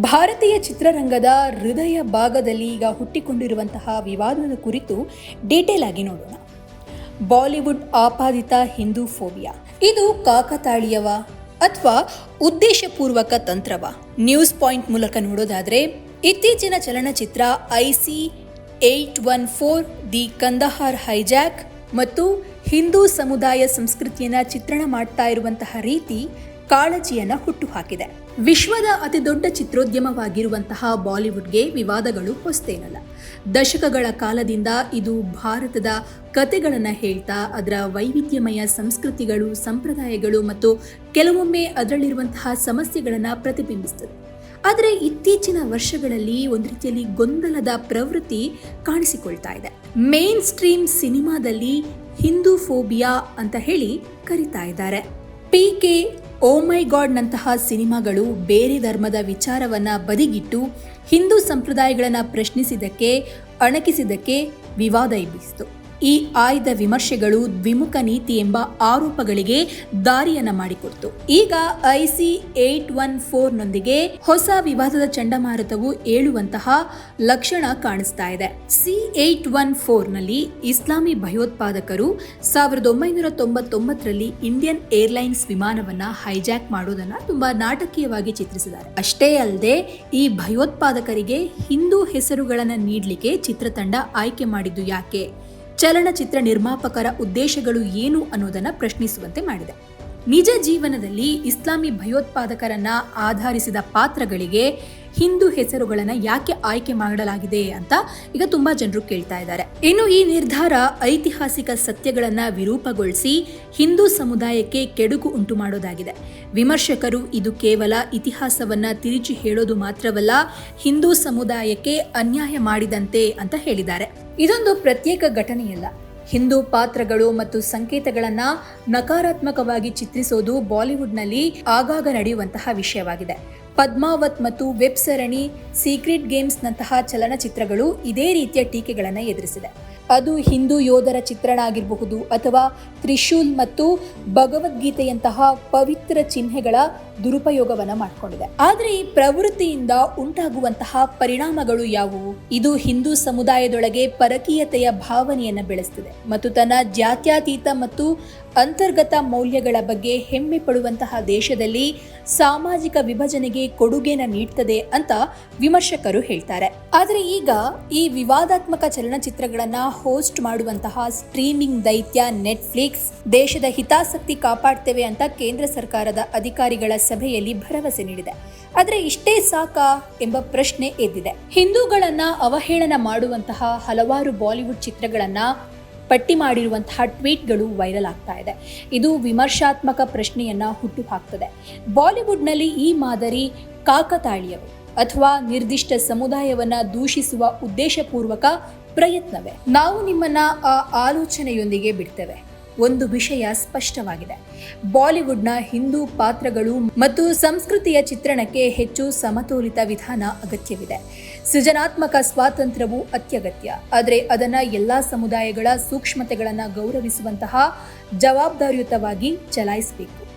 ಭಾರತೀಯ ಚಿತ್ರರಂಗದ ಹೃದಯ ಭಾಗದಲ್ಲಿ ಈಗ ಹುಟ್ಟಿಕೊಂಡಿರುವಂತಹ ವಿವಾದದ ಕುರಿತು ಡೀಟೇಲ್ ಆಗಿ ನೋಡೋಣ. ಬಾಲಿವುಡ್ ಆಪಾದಿತ ಹಿಂದೂ ಫೋಬಿಯಾ. ಇದು ಕಾಕತಾಳೀಯವ ಅಥವಾ ಉದ್ದೇಶಪೂರ್ವಕ ತಂತ್ರವ? ನ್ಯೂಸ್ ಪಾಯಿಂಟ್ ಮೂಲಕ ನೋಡೋದಾದ್ರೆ, ಇತ್ತೀಚಿನ ಚಲನಚಿತ್ರ I C eight one four, the Kandahar hijack ಮತ್ತು ಹಿಂದೂ ಸಮುದಾಯ ಸಂಸ್ಕೃತಿಯನ್ನ ಚಿತ್ರಣ ಮಾಡ್ತಾ ಇರುವಂತಹ ರೀತಿ ಕಾಳಜಿಯನ್ನ ಹುಟ್ಟುಹಾಕಿದೆ. ವಿಶ್ವದ ಅತಿದೊಡ್ಡ ಚಿತ್ರೋದ್ಯಮವಾಗಿರುವಂತಹ ಬಾಲಿವುಡ್ಗೆ ವಿವಾದಗಳು ಹೊಸ್ತೇನಲ್ಲ. ದಶಕಗಳ ಕಾಲದಿಂದ ಇದು ಭಾರತದ ಕತೆಗಳನ್ನು ಹೇಳ್ತಾ, ಅದರ ವೈವಿಧ್ಯಮಯ ಸಂಸ್ಕೃತಿಗಳು, ಸಂಪ್ರದಾಯಗಳು ಮತ್ತು ಕೆಲವೊಮ್ಮೆ ಅದರಲ್ಲಿರುವಂತಹ ಸಮಸ್ಯೆಗಳನ್ನು ಪ್ರತಿಬಿಂಬಿಸ್ತದೆ. ಆದರೆ ಇತ್ತೀಚಿನ ವರ್ಷಗಳಲ್ಲಿ ಒಂದು ರೀತಿಯಲ್ಲಿ ಗೊಂದಲದ ಪ್ರವೃತ್ತಿ ಕಾಣಿಸಿಕೊಳ್ತಾ ಇದೆ. ಮೇನ್ ಸ್ಟ್ರೀಮ್ ಸಿನಿಮಾದಲ್ಲಿ ಹಿಂದೂ ಫೋಬಿಯಾ ಅಂತ ಹೇಳಿ ಕರಿತಾ ಇದ್ದಾರೆ. ಪಿ ಕೆ ಓ ಮೈ ಗಾಡ್ನಂತಹ ಸಿನಿಮಾಗಳು ಬೇರೆ ಧರ್ಮದ ವಿಚಾರವನ್ನ ಬದಿಗಿಟ್ಟು ಹಿಂದೂ ಸಂಪ್ರದಾಯಗಳನ್ನು ಪ್ರಶ್ನಿಸಿದ್ದಕ್ಕೆ ಅಣಕಿಸಿದ್ದಕ್ಕೆ ವಿವಾದ ಎಬ್ಬಿಸಿತು. ಈ ಆಯ್ದ ವಿಮರ್ಶೆಗಳು ದ್ವಿಮುಖ ನೀತಿ ಎಂಬ ಆರೋಪಗಳಿಗೆ ದಾರಿಯನ್ನ ಮಾಡಿಕೊಡ್ತು. ಈಗ ಐಸಿ ಏಟ್ ಒನ್ ಫೋರ್ನೊಂದಿಗೆ ಹೊಸ ವಿವಾದದ ಚಂಡಮಾರುತವು ಏಳುವಂತಹ ಲಕ್ಷಣ ಕಾಣಿಸ್ತಾ ಇದೆ. ಸಿ ಏಟ್ ಒನ್ ಫೋರ್ನಲ್ಲಿ ಇಸ್ಲಾಮಿ ಭಯೋತ್ಪಾದಕರು ಸಾವಿರದ ಒಂಬೈನೂರ ತೊಂಬತ್ತೊಂಬತ್ತರಲ್ಲಿ ಇಂಡಿಯನ್ ಏರ್ಲೈನ್ಸ್ ವಿಮಾನವನ್ನ ಹೈಜಾಕ್ ಮಾಡೋದನ್ನ ತುಂಬಾ ನಾಟಕೀಯವಾಗಿ ಚಿತ್ರಿಸಿದ್ದಾರೆ. ಅಷ್ಟೇ ಅಲ್ಲದೆ ಈ ಭಯೋತ್ಪಾದಕರಿಗೆ ಹಿಂದೂ ಹೆಸರುಗಳನ್ನು ನೀಡಲಿಕ್ಕೆ ಚಿತ್ರತಂಡ ಆಯ್ಕೆ ಮಾಡಿದ್ದು ಯಾಕೆ? ಚಲನಚಿತ್ರ ನಿರ್ಮಾಪಕರ ಉದ್ದೇಶಗಳು ಏನು ಅನ್ನೋದನ್ನ ಪ್ರಶ್ನಿಸುವಂತೆ ಮಾಡಿದೆ. ನಿಜ ಜೀವನದಲ್ಲಿ ಇಸ್ಲಾಮಿ ಭಯೋತ್ಪಾದಕರನ್ನ ಆಧರಿಸಿದ ಪಾತ್ರಗಳಿಗೆ ಹಿಂದೂ ಹೆಸರುಗಳನ್ನು ಯಾಕೆ ಆಯ್ಕೆ ಮಾಡಲಾಗಿದೆ ಅಂತ ಈಗ ತುಂಬಾ ಜನರು ಕೇಳ್ತಾ ಇದ್ದಾರೆ. ಇನ್ನು ಈ ನಿರ್ಧಾರ ಐತಿಹಾಸಿಕ ಸತ್ಯಗಳನ್ನು ವಿರೂಪಗೊಳಿಸಿ ಹಿಂದೂ ಸಮುದಾಯಕ್ಕೆ ಕೆಡುಕು ಉಂಟು ಮಾಡೋದಾಗಿದೆ. ವಿಮರ್ಶಕರು ಇದು ಕೇವಲ ಇತಿಹಾಸವನ್ನ ತಿರುಚಿ ಹೇಳೋದು ಮಾತ್ರವಲ್ಲ, ಹಿಂದೂ ಸಮುದಾಯಕ್ಕೆ ಅನ್ಯಾಯ ಮಾಡಿದಂತೆ ಅಂತ ಹೇಳಿದ್ದಾರೆ. ಇದೊಂದು ಪ್ರತ್ಯೇಕ ಘಟನೆಯಲ್ಲ. ಹಿಂದೂ ಪಾತ್ರಗಳು ಮತ್ತು ಸಂಕೇತಗಳನ್ನು ನಕಾರಾತ್ಮಕವಾಗಿ ಚಿತ್ರಿಸೋದು ಬಾಲಿವುಡ್ನಲ್ಲಿ ಆಗಾಗ ನಡೆಯುವಂತಹ ವಿಷಯವಾಗಿದೆ. ಪದ್ಮಾವತ್ ಮತ್ತು ವೆಬ್ ಸರಣಿ ಸೀಕ್ರೆಟ್ ಗೇಮ್ಸ್ನಂತಹ ಚಲನಚಿತ್ರಗಳು ಇದೇ ರೀತಿಯ ಟೀಕೆಗಳನ್ನು ಎದುರಿಸಿದೆ. ಅದು ಹಿಂದೂ ಯೋಧರ ಚಿತ್ರಣ ಆಗಿರಬಹುದು ಅಥವಾ ತ್ರಿಶೂಲ್ ಮತ್ತು ಭಗವದ್ಗೀತೆಯಂತಹ ಪವಿತ್ರ ಚಿಹ್ನೆಗಳ ದುರುಪಯೋಗವನ್ನ ಮಾಡಿಕೊಂಡಿದೆ. ಆದರೆ ಈ ಪ್ರವೃತ್ತಿಯಿಂದ ಉಂಟಾಗುವಂತಹ ಪರಿಣಾಮಗಳು ಯಾವುವು? ಇದು ಹಿಂದೂ ಸಮುದಾಯದೊಳಗೆ ಪರಕೀಯತೆಯ ಭಾವನೆಯನ್ನು ಬೆಳೆಸುತ್ತದೆ ಮತ್ತು ತನ್ನ ಜಾತ್ಯಾತೀತ ಮತ್ತು ಅಂತರ್ಗತ ಮೌಲ್ಯಗಳ ಬಗ್ಗೆ ಹೆಮ್ಮೆ ಪಡುವಂತಹ ದೇಶದಲ್ಲಿ ಸಾಮಾಜಿಕ ವಿಭಜನೆಗೆ ಕೊಡುಗೆನ ನೀಡ್ತದೆ ಅಂತ ವಿಮರ್ಶಕರು ಹೇಳ್ತಾರೆ. ಆದರೆ ಈಗ ಈ ವಿವಾದಾತ್ಮಕ ಚಲನಚಿತ್ರಗಳನ್ನ ಹೋಸ್ಟ್ ಮಾಡುವಂತಹ ಸ್ಟ್ರೀಮಿಂಗ್ ದೈತ್ಯ ನೆಟ್ಫ್ಲಿಕ್ಸ್ ದೇಶದ ಹಿತಾಸಕ್ತಿ ಕಾಪಾಡ್ತೇವೆ ಅಂತ ಕೇಂದ್ರ ಸರ್ಕಾರದ ಅಧಿಕಾರಿಗಳ ಸಭೆಯಲ್ಲಿ ಭರವಸೆ ನೀಡಿದೆ. ಆದರೆ ಇಷ್ಟೇ ಸಾಕಾ ಎಂಬ ಪ್ರಶ್ನೆ ಎದ್ದಿದೆ. ಹಿಂದೂಗಳನ್ನ ಅವಹೇಳನ ಮಾಡುವಂತಹ ಹಲವಾರು ಬಾಲಿವುಡ್ ಚಿತ್ರಗಳನ್ನ ಪಟ್ಟಿ ಮಾಡಿರುವಂತಹ ಟ್ವೀಟ್ಗಳು ವೈರಲ್ ಆಗ್ತಾ ಇದೆ. ಇದು ವಿಮರ್ಶಾತ್ಮಕ ಪ್ರಶ್ನೆಯನ್ನ ಹುಟ್ಟು ಹಾಕ್ತದೆ ಬಾಲಿವುಡ್ನಲ್ಲಿ ಈ ಮಾದರಿ ಕಾಕತಾಳೀಯವು ಅಥವಾ ನಿರ್ದಿಷ್ಟ ಸಮುದಾಯವನ್ನ ದೂಷಿಸುವ ಉದ್ದೇಶಪೂರ್ವಕ ಪ್ರಯತ್ನವೇ. ನಾವು ನಿಮ್ಮನ್ನ ಆ ಆಲೋಚನೆಯೊಂದಿಗೆ ಬಿಡ್ತೇವೆ. ಒಂದು ವಿಷಯ ಸ್ಪಷ್ಟವಾಗಿದೆ. ಬಾಲಿವುಡ್ನ ಹಿಂದೂ ಪಾತ್ರಗಳು ಮತ್ತು ಸಂಸ್ಕೃತಿಯ ಚಿತ್ರಣಕ್ಕೆ ಹೆಚ್ಚು ಸಮತೋಲಿತ ವಿಧಾನ ಅಗತ್ಯವಿದೆ. ಸೃಜನಾತ್ಮಕ ಸ್ವಾತಂತ್ರ್ಯವು ಅತ್ಯಗತ್ಯ. ಆದರೆ ಅದನ್ನ ಎಲ್ಲಾ ಸಮುದಾಯಗಳ ಸೂಕ್ಷ್ಮತೆಗಳನ್ನು ಗೌರವಿಸುವಂತಹ ಜವಾಬ್ದಾರಿಯುತವಾಗಿ ಚಲಾಯಿಸಬೇಕು.